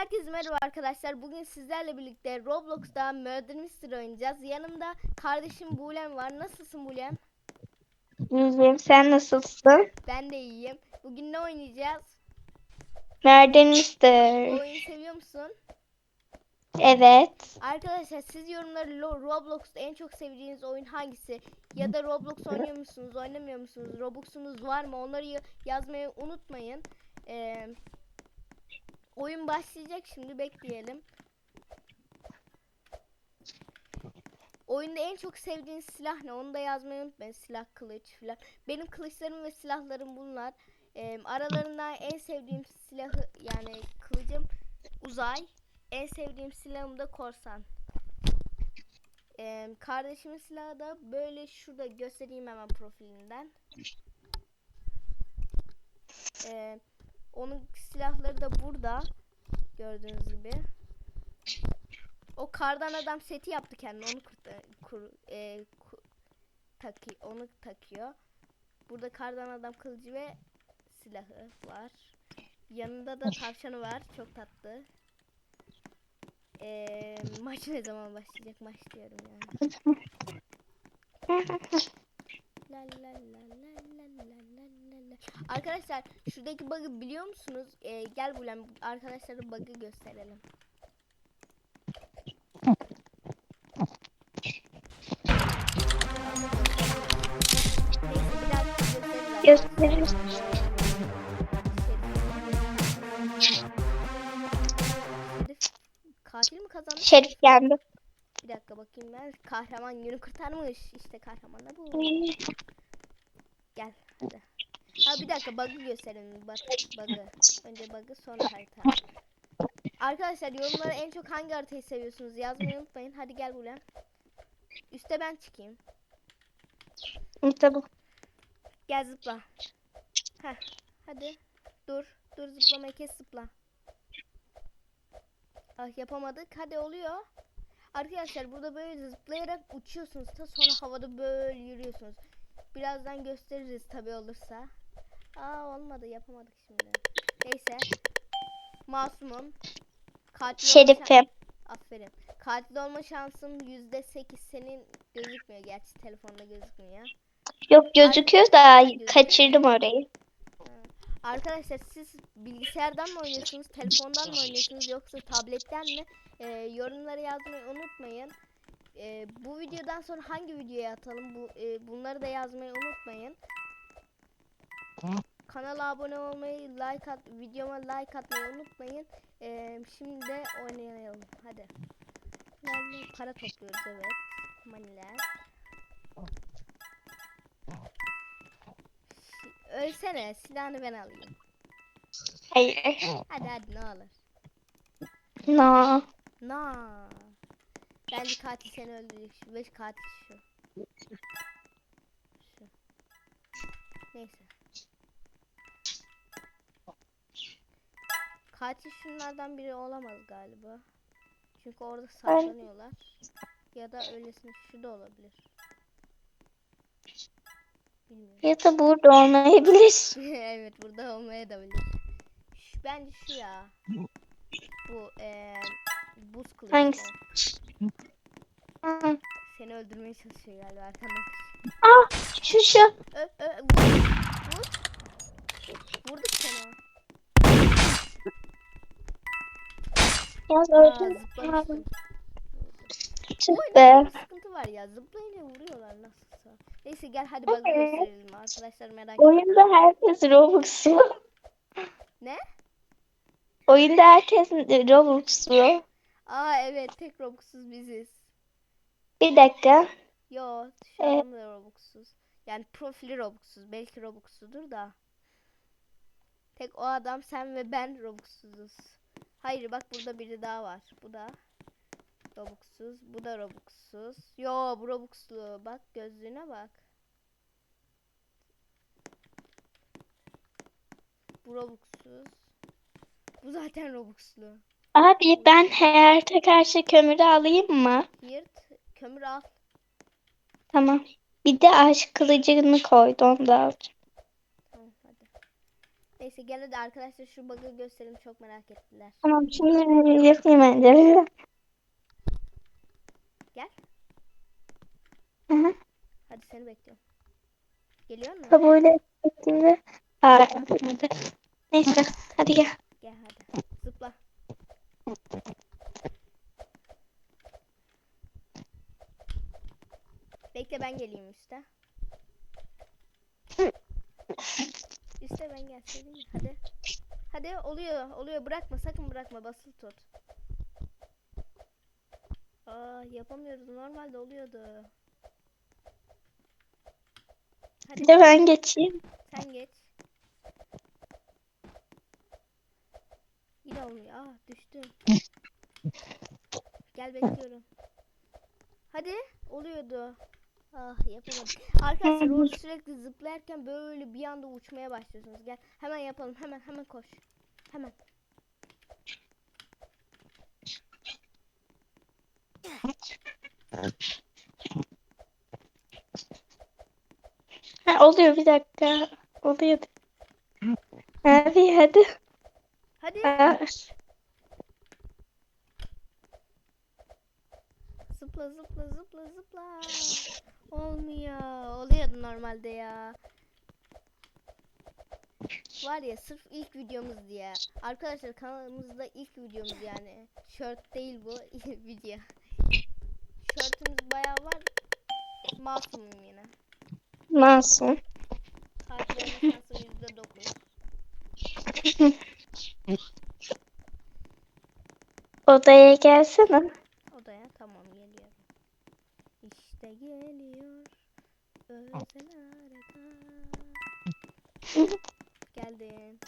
Herkese merhaba arkadaşlar. Bugün sizlerle birlikte Roblox'ta Murder Mystery oynayacağız. Yanımda kardeşim Bulem var. Nasılsın Bulem? İyiyim. Sen nasılsın? Ben de iyiyim. Bugün ne oynayacağız? Nereden Bu ister? oyunu seviyor musun? Evet. Arkadaşlar siz yorumları Lo- Roblox'ta en çok sevdiğiniz oyun hangisi? Ya da Roblox oynuyor musunuz, oynamıyor musunuz? Robux'unuz var mı? Onları ya- yazmayı unutmayın. Ee, oyun başlayacak şimdi bekleyelim. Oyunda en çok sevdiğiniz silah ne? Onu da yazmayı unutmayın. Silah, kılıç falan. Benim kılıçlarım ve silahlarım bunlar. Ee, aralarından en sevdiğim silahı yani kılıcım uzay. En sevdiğim silahım da korsan. Ee, kardeşimin silahı da böyle şurada göstereyim hemen profilinden. Ee, onun silahları da burada. Gördüğünüz gibi. O kardan adam seti yaptı kendine. Onu kur, e, kur, e, kur taki, onu takıyor. Burada kardan adam kılıcı ve silahı var. Yanında da tavşanı var. Çok tatlı. Ee, maç ne zaman başlayacak maç diyorum yani. la la la la la la. Arkadaşlar şuradaki bug'ı biliyor musunuz? Ee, gel Bulem arkadaşlara bug'ı gösterelim. Gösteririz. Katil mi kazandı? Şerif yendi. Bir dakika bakayım ben. Kahraman günü kurtarmış. İşte kahraman da bu. Gel hadi. Ha bir dakika bug'ı gösterelim. Bak bug'ı. Önce bug'ı sonra harita. Arkadaşlar yorumlara en çok hangi haritayı seviyorsunuz yazmayı unutmayın. Hadi gel Bulem. Üste ben çıkayım. Tamam. Gel zıpla. Heh. Hadi. Dur. Dur zıplamayı kes zıpla. Ah yapamadık. Hadi oluyor. Arkadaşlar burada böyle zıplayarak uçuyorsunuz. Ta sonra havada böyle yürüyorsunuz. Birazdan gösteririz tabi olursa. Aa olmadı yapamadık şimdi. Neyse. Masumum. Katil Şerifim. Aferin. Katil olma şansım yüzde sekiz. Senin gözükmüyor gerçi telefonda gözükmüyor. Yok gözüküyor da kaçırdım orayı. Arkadaşlar siz bilgisayardan mı oynuyorsunuz, telefondan mı oynuyorsunuz yoksa tabletten mi? Ee, yorumlara yazmayı unutmayın. Ee, bu videodan sonra hangi videoya atalım? Bu e, bunları da yazmayı unutmayın. Kanala abone olmayı, like at, videoma like atmayı unutmayın. Ee, şimdi de oynayalım. Hadi. Yani para topluyoruz evet. Maniler. Ölsene silahını ben alayım. Hayır. Hadi hadi ne olur. No. Na. Bence katil seni öldürecek. Şu beş katil şu. Şu. Neyse. Katil şunlardan biri olamaz galiba. Çünkü orada saklanıyorlar. Ya da öylesine şu da olabilir. Bilmiyorum. Ya da burada olmayabilir. evet burada olmaya da bilir. Şu, bence şu ya. Bu eee buz kılıçlı. Hangisi? Seni öldürmeye çalışıyor galiba arkandan. Ah şu şu. Ö, ö, vur, vur. Vurduk seni. Ya öldüm. zıplamıştım. Be. bir sıkıntı var ya. Zıplayınca vuruyorlar nasılsa. Neyse gel hadi bak Evet. gösterelim. Arkadaşlar merak etmeyin. Oyunda herkes Robux'lu. Ne? Oyunda herkes Robux'lu. Aa evet tek Robux'suz biziz. Bir dakika. Yo şu Evet. adam da Robux'suz. Yani profili Robux'suz. Belki Robux'sudur da. Tek o adam sen ve ben Robux'suzuz. Hayır bak burada biri daha var. Bu da Robux'suz. Bu da Robux'suz. Yo bu Robux'lu. Bak gözlüğüne bak. Bu Robux'suz. Bu zaten Robux'lu. Abi ben hayata karşı kömürü alayım mı? Yırt. Kömür al. Tamam. Bir de aşk kılıcını koydu onu da alacağım. Hadi. Neyse gene de arkadaşlar şu bug'ı gösterelim çok merak ettiler. Tamam şimdi yapayım önce. Gel. Hı hı. Hadi seni bekliyorum. Geliyor mu? Kabul ettiğimde. Aa. Neyse hadi gel. Gel hadi. Zıpla. Bekle ben geleyim üste. Üste ben gelseydim. Hadi. Hadi oluyor oluyor bırakma sakın bırakma basılı tut. Aa yapamıyoruz normalde oluyordu. Hadi Bir de ben geçeyim. sen geç. Yine olmuyor. Ah düştüm. Gel bekliyorum. Hadi oluyordu. Ah yapamadım. Arkadaşlar o sürekli zıplarken böyle bir anda uçmaya başlıyorsunuz. Gel hemen yapalım. Hemen hemen koş. Hemen. Ha, oluyor bir dakika. Oluyor. Abi hadi. Hadi. Aa, Zıpla zıpla zıpla zıpla. Olmuyor. Oluyordu normalde ya. Var ya sırf ilk videomuz diye. Arkadaşlar kanalımızda ilk videomuz yani. Short değil bu video. Shortumuz bayağı var. Masumum yine. Masum. Takipçilerin şansı yüzde dokuz. Odaya gelsene. İşte geliyor. Özel harika. Geldin.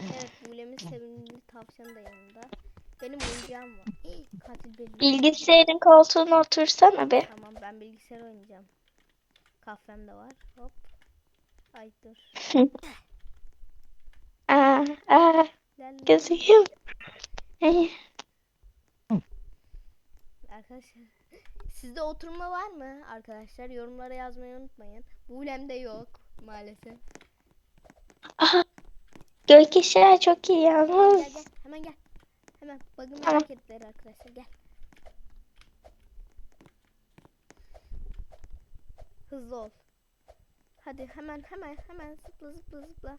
Evet Bulem'in sevimli tavşanı da yanında. Benim oyuncağım var. Katil benim. Bilgisayarın koltuğuna otursana be. Tamam ben bilgisayar oynayacağım. Kahvem de var. Hop. Ay dur. Aa, aa, la. gözüküyor. Ay, Arkadaşlar. Sizde oturma var mı arkadaşlar? Yorumlara yazmayı unutmayın. Bulem'de yok maalesef. Aha, gökkuşağı çok iyi Gel yalnız. gel hemen gel. Hemen bakın Tamam. merak ettiler arkadaşlar gel. Hızlı ol. Hadi hemen hemen hemen zıpla zıpla zıpla.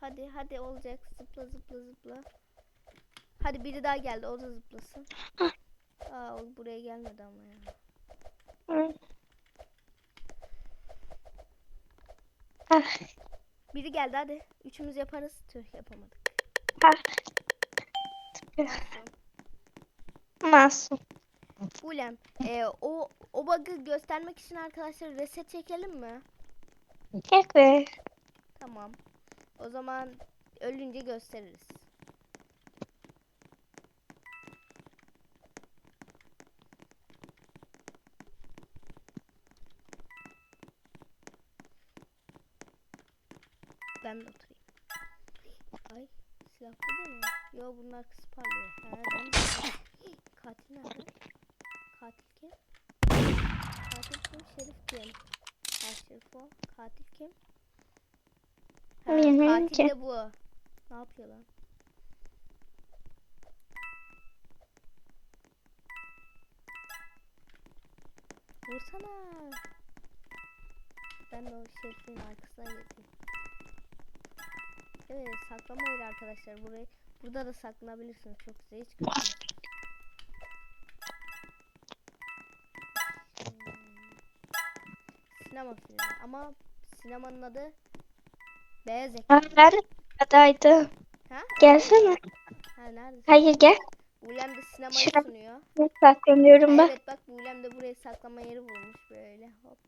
Hadi hadi olacak zıpla zıpla zıpla. Hadi biri daha geldi o da zıplasın. Aa o buraya gelmedi ama ya. Hı. Ah, Biri geldi hadi. Üçümüz yaparız. Tüh yapamadık. ah, Masum. Ulem, e, o o bug'ı göstermek için arkadaşlar reset çekelim mi? Be. Tamam. O zaman ölünce gösteririz. Ben de oturayım. Ay silah burada mı? Yo bunlar kız parlıyor. He ben de. Katil nerede? Katil kim? Katil kim? Şerif kim? Ha Şerif o. Katil kim? Ha, katil de bu. Ne yapıyor lan? Vursana. Ben de o şerifin arkasına geçeyim. Evet saklama yeri arkadaşlar. Burayı burada da saklanabilirsiniz. Çok güzel. Hiç. Hmm. Sinema filmi ama sinemanın adı Beyaz Ekran. Aa, ben adaydım. Ha? Gelsene. Ha neredesin? Hayır gel. Bulem de sinemayı Şuna- sunuyor. Saklanıyorum ben. Evet bak Bulem de buraya saklama yeri bulmuş böyle hop.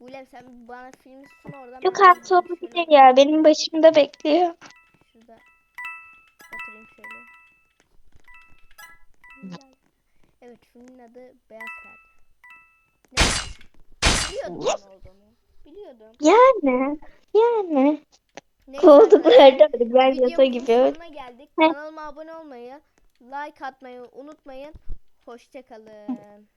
Bulem sen bana filmi sun oradan. Yok artık olabilir ya. Benim başımda bekliyor. Şurada oturayım şöyle. Güzel. Evet filmin adı Beyaz Perde. Ne? Biliyordum olduğunu. Biliyordum. Yani. Yani. Neyse Koltuk arkadaşlar, verdi artık. Ben videomuzun gibi. sonuna geldik. Kanalıma abone olmayı, like atmayı unutmayın. Hoşçakalın.